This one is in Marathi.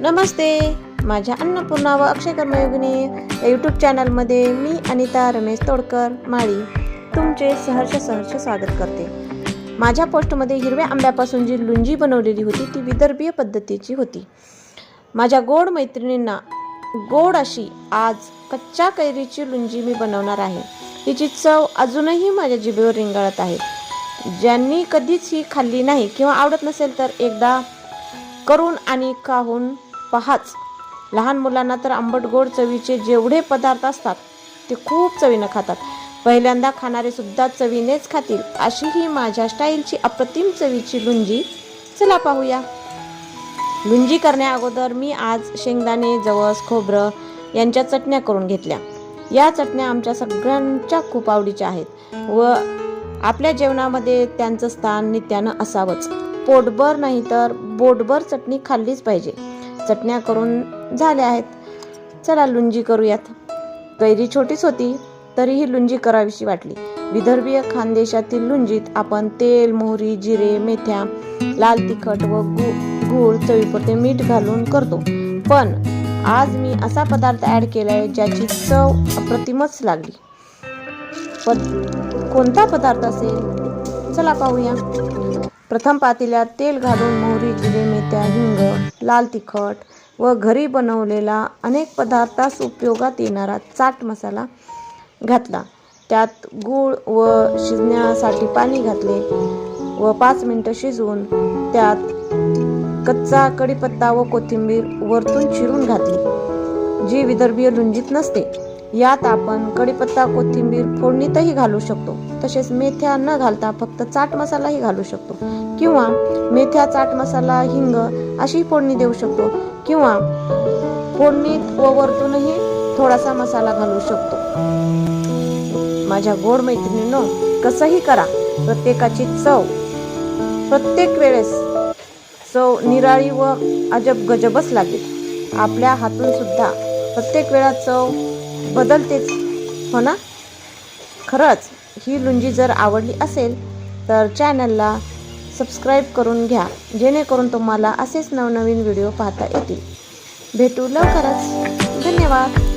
नमस्ते. माझ्या अन्नपूर्णा व अक्षय कर्मयोगिनी या यूट्यूब चॅनलमध्ये मी अनिता रमेश तोडकर माळी तुमचे सहर्ष सहर्ष स्वागत करते. माझ्या पोस्टमध्ये हिरव्या आंब्यापासून जी लुंजी बनवलेली होती ती विदर्भीय पद्धतीची होती. माझ्या गोड मैत्रिणींना गोड अशी आज कच्च्या कैरीची लुंजी मी बनवणार आहे. तिची चव अजूनही माझ्या जिभेवर रिंगाळत आहे. ज्यांनी कधीच ही खाल्ली नाही किंवा आवडत नसेल तर एकदा करून आणि खाऊन पहाच. लहान मुलांना तर आंबट गोड चवीचे जेवढे पदार्थ असतात ते खूप चवीनं खातात. पहिल्यांदा खाणारे सुद्धा चवीनेच खातील अशी ही माझ्या स्टाईलची अप्रतिम चवीची लुंजी चला पाहूया. लुंजी करण्या अगोदर मी आज शेंगदाणे जवस खोबरं यांच्या चटण्या करून घेतल्या. या चटण्या आमच्या सगळ्यांच्या खूप आवडीच्या आहेत व आपल्या जेवणामध्ये त्यांचं स्थान नित्यानं असावंच. पोटभर नाही तर बोटभर चटणी खाल्लीच पाहिजे. चटण्या करून झाल्या आहेत. चला लुंजी करूयात. कैरी छोटीच होती तरीही लुंजी करावीशी वाटली. विदर्भीय खानदेशातील लुंजीत आपण तेल मोहरी जिरे मेथ्या लाल तिखट व गु गूळ चवीपुरते मीठ घालून करतो. पण आज मी असा पदार्थ ॲड केलाय ज्याची चव अप्रतिमच लागली. पण कोणता पदार्थ असेल? चला पाहूया. प्रथम पातेल्यात तेल घालून मोहरी जिरे मेथ्या हिंग लाल तिखट व घरी बनवलेला अनेक पदार्थास उपयोगात येणारा चाट मसाला घातला. त्यात गूळ व शिजण्यासाठी पाणी घातले व पाच मिनटं शिजवून त्यात कच्चा कढीपत्ता व कोथिंबीर वरतून चिरून घातली जी विदर्भीय लुंजीत नसते. यात आपण कढीपत्ता कोथिंबीर फोडणीतही घालू शकतो. तसेच मेथ्या न घालता फक्त चाट मसालाही घालू शकतो. किंवा मेथ्या चाट मसाला हिंग अशी फोडणी देऊ शकतो. किंवा फोडणीत व वरतूनही थोडासा मसाला घालू शकतो. माझ्या गोड मैत्रिणीनो कसंही करा. प्रत्येकाची चव. प्रत्येक वेळेस चव निराळी व अजब गजबच लागेल. आपल्या हातून सुद्धा प्रत्येक वेळा चव बदलतेच. हो ना? खरंच ही लुंजी जर आवडली असेल तर चॅनलला सबस्क्राईब करून घ्या जेणेकरून तुम्हाला असेच नवनवीन व्हिडिओ पाहता येतील. भेटू लवकरच. धन्यवाद.